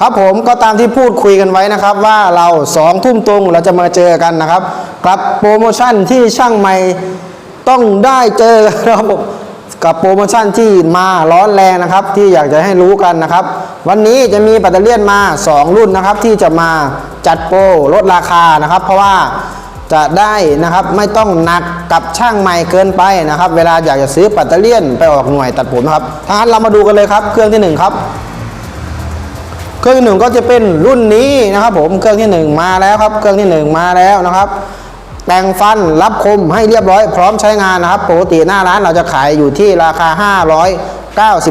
ครับผมก็ตามที่พูดคุยกันไว้นะครับ ว่าเราสองทุ่มตรงเราจะมาเจอกันนะครับกับโปรโมชั่นที่ช่างใหม่ต้องได้เจอครับผมกับโปรโมชั่นที่มาร้อนแรงนะครับ ที่อยากจะให้รู้กันนะครับ วันนี้จะมีแบตเตอรี่ยมา 2 รุ่นนะครับ ที่จะมาจัดโปรลดราคานะครับ เพราะว่าจะได้นะครับไม่ต้องหนักกับช่างใหม่เกินไปนะครับ เวลาอยากจะซื้อแบตเตอรี่ไปออกหน่วยตัดผมนะครับถ้างั้นเรามาดูกันเลยครับ เครื่องที่หนึ่งครับ รื่องที่หนึ่งก็จะเป็นรุ่นนี้นะครับ ผมเครื่องที่หนึ่งมาแล้วครับ เครื่องที่หนึ่งมาแล้วนะครับแต่งฟันรับคมให้เรียบร้อย พร้อมใช้งานนะครับ ปกติหน้าร้านเราจะขายอยู่ที่ราคา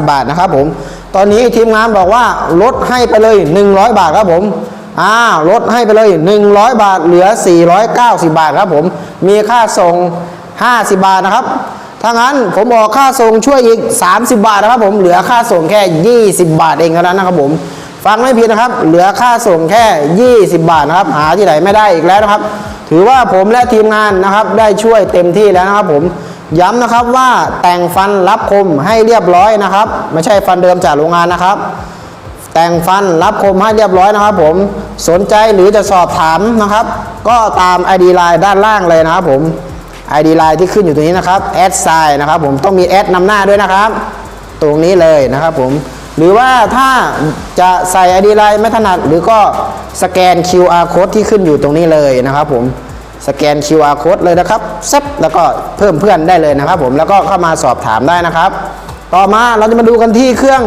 590 บาทนะครับผมตอนนี้ทีมงานบอกว่าลดให้ไปเลย 100 บาทครับผมอ่าลดให้ไปเลย 100 บาทเหลือ 490 บาทครับผมมีค่าส่ง 50 บาทนะครับถ้างั้นผมออกค่าส่งช่วยอีก 30 บาทนะครับผมเหลือค่าส่งแค่ 20 บาทเองเท่านั้นนะครับผม ฟังไม่ผิดนะครับ เหลือค่าส่งแค่ 20 บาทนะครับ หาที่ไหนไม่ได้อีกแล้วนะครับ ถือว่าผมและทีมงานนะครับ ได้ช่วยเต็มที่แล้วนะครับ ผมย้ำนะครับว่าแต่งฟันรับคมให้เรียบร้อยนะครับ ไม่ใช่ฟันเดิมจากโรงงานนะครับ แต่งฟันรับคมให้เรียบร้อยนะครับ ผมสนใจหรือจะสอบถามนะครับ ก็ตาม ID Line ด้านล่างเลยนะครับ ผม ID Line ที่ขึ้นอยู่ตรงนี้นะครับแอดไซน์นะครับ ผมต้องมีแอดนำหน้าด้วยนะครับ ตรงนี้เลยนะครับ ผม หรือว่าถ้าจะใส่ ID Line ไม่ถนัด หรือก็สแกน QR code ที่ขึ้นอยู่ตรงนี้เลยนะครับผมสแกน QR code เลยนะครับเซฟแล้วก็เพิ่มเพื่อนได้เลยนะครับ ผมแล้วก็เข้ามาสอบถามได้นะครับ ต่อมาเราจะมาดูกันที่เครื่อง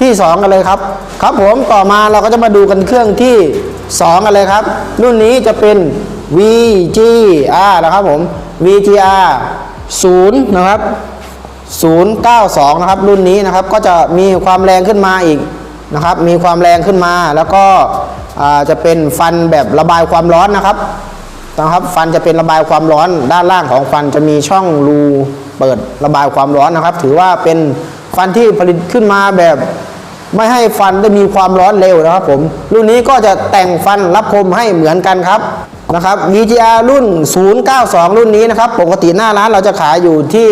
ที่ 2 กันเลยครับ ครับผมต่อมาเราก็จะมาดูกันเครื่องที่ 2 กันเลยครับ รุ่นนี้จะเป็น VGR นะครับผม VGR 0 นะครับ 092 นะครับรุ่นนี้นะครับก็จะมีความแรงขึ้นมาอีกนะครับ มีความแรงขึ้นมาแล้วก็จะเป็นฟันแบบระบายความร้อนนะครับนะครับฟันจะเป็นระบายความร้อนด้านล่างของฟันจะมีช่องรูเปิดระบายความร้อนนะครับ ถือว่าเป็นฟันที่ผลิตขึ้นมาแบบไม่ให้ฟันได้มีความร้อนเร็วนะครับผมรุ่นนี้ก็จะแต่งฟันรับคมให้เหมือนกันครับนะครับ VGR รุ่น 092 รุ่นนี้นะครับ ปกติหน้าร้านเราจะขายอยู่ที่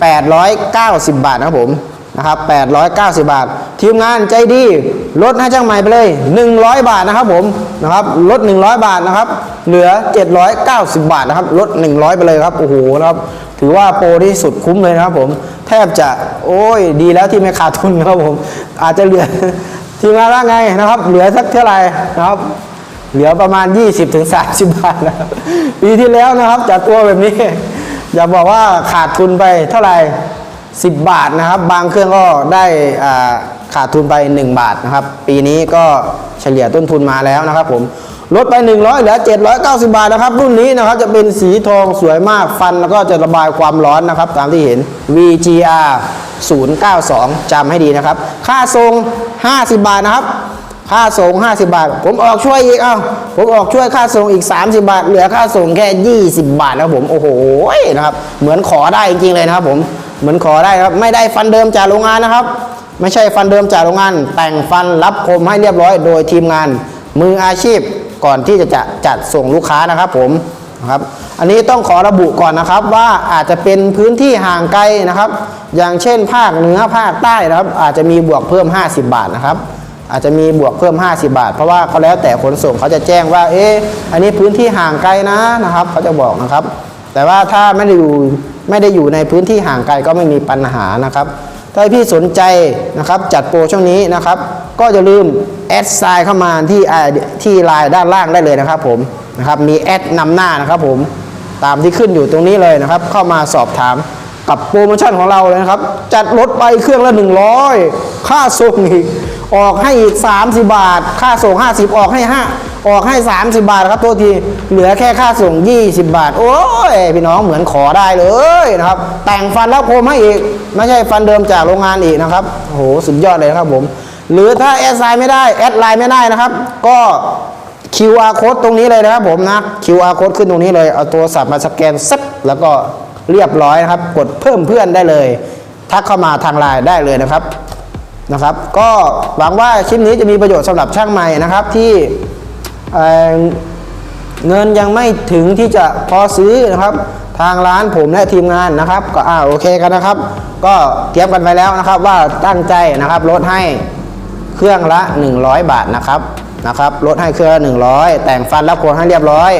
890 บาทนะครับผมนะครับ890 บาท ทีมงานใจดีลดให้ช่างใหม่ไปเลย 100 บาทนะครับผมนะครับลด 100 บาทนะครับ เหลือ 790 บาทนะครับลด 100 ไปเลยครับโอ้โหนะครับ ถือว่าโปรที่สุดคุ้มเลยนะครับผมแทบจะโอ้ยดีแล้วที่ไม่ขาดทุนครับผม อาจจะเหลือทีมงานว่าไงนะครับ เหลือสักเท่าไหร่นะครับเหลือประมาณ 20-30ถึง30บาทนะครับปีที่แล้วนะครับจัดตัวแบบนี้ อย่าบอกว่าขาดทุนไปเท่าไหร่ 10 บาทนะครับ บางเครื่องก็ได้ขาดทุนไป 1 บาทนะครับ ปีนี้ก็เฉลี่ยต้นทุนมาแล้วนะครับผมลดไป 100เหลือ 790 บาทนะครับ รุ่นนี้นะครับจะเป็นสีทองสวยมากฟันแล้วก็จะระบายความร้อนนะครับ ตามที่เห็น VGR 092จำให้ดีนะครับ ค่าทรง 50 บาทนะครับ ค่าส่ง50 บาท ผมออกช่วยอีกเอ้าผมออกช่วยค่าส่งอีก 30 บาท เหลือค่าส่งแค่ 20 บาทนะผมโอ้โหนะครับเหมือนขอได้จริงๆเลยนะครับ ผมเหมือนขอได้ครับไม่ได้ฟันเดิมจากโรงงานนะครับ ไม่ใช่ฟันเดิมจากโรงงาน แต่งฟันรับคมให้เรียบร้อย โดยทีมงานมืออาชีพก่อนที่จะจะจัดส่งลูกค้านะครับ ผมนะครับอันนี้ต้องขอระบุก่อนนะครับว่าอาจจะเป็นพื้นที่ห่างไกลนะครับ อย่างเช่นภาคเหนือภาคใต้นะครับ อาจจะมีบวกเพิ่ม 50 บาทนะครับ อาจจะมีบวกเพิ่ม 50 บาท เพราะว่าเขาแล้วแต่ขนส่งเขาจะแจ้งว่า เอ๊ะอันนี้พื้นที่ห่างไกลนะนะครับเขาจะบอกนะครับ แต่ว่าถ้าไม่ได้อยู่ไม่ได้อยู่ในพื้นที่ห่างไกลก็ไม่มีปัญหานะครับถ้าพี่สนใจนะครับจัดโปรช่วงนี้นะครับ ก็อย่าลืมแอดไซน์เข้ามาที่ที่ไลน์ด้านล่างได้เลยนะครับผมนะครับมีแอดนำหน้านะครับผมตามที่ขึ้นอยู่ตรงนี้เลยนะครับ เข้ามาสอบถามกับโปรโมชั่นของเราเลยนะครับ จัดรถไปเครื่องละ 100 ค่าส่งอีก ออกให้อีก 30 บาท ค่าส่ง 50 ออกให้5ออกให้ 30 บาทครับตัวที เหลือแค่ค่าส่ง 20 บาท โอ้ย พี่น้องเหมือนขอได้เลยนะครับ แต่งฟันแล้วโคมให้อีก ไม่ใช่ฟันเดิมจากโรงงานอีกนะครับโหสุดยอดเลยครับผม หรือถ้าแอดไลน์ไม่ได้แอดไลน์ไม่ได้นะครับ ก็ QR code ตรงนี้เลยนะครับผมนะ QR code ขึ้นตรงนี้เลย เอาตัวสับมาสแกนซับแล้วก็เรียบร้อยนะครับ กดเพิ่มเพื่อนได้เลย ทักเข้ามาทางไลน์ได้เลยนะครับ นะครับ ก็หวังว่าคลิปนี้จะมีประโยชน์สำหรับช่างใหม่นะครับที่เเงินยังไม่ถึงที่จะพอซื้อนะครับ ทางร้านผมและทีมงานนะครับ ก็อ่าโอเคกันนะครับ ก็เตรียมกันไปแล้วนะครับ ว่าตั้งใจนะครับลดให้เครื่องละ 100 บาทนะครับนะครับลดให้เครื่องละ100 แต่งฟันแล้วโคนให้เรียบร้อย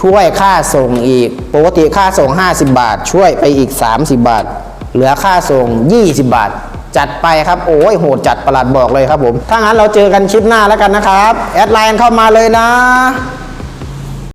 ช่วยค่าส่งอีกปกติค่าส่ง 50 บาท ช่วยไปอีก 30 บาท เหลือค่าส่ง 20 บาท จัดไปครับโอ้ยโหดจัดประหลัดบอกเลยครับผม ถ้างั้นเราเจอกันคลิปหน้าแล้วกันนะครับ แอดไลน์เข้ามาเลยนะ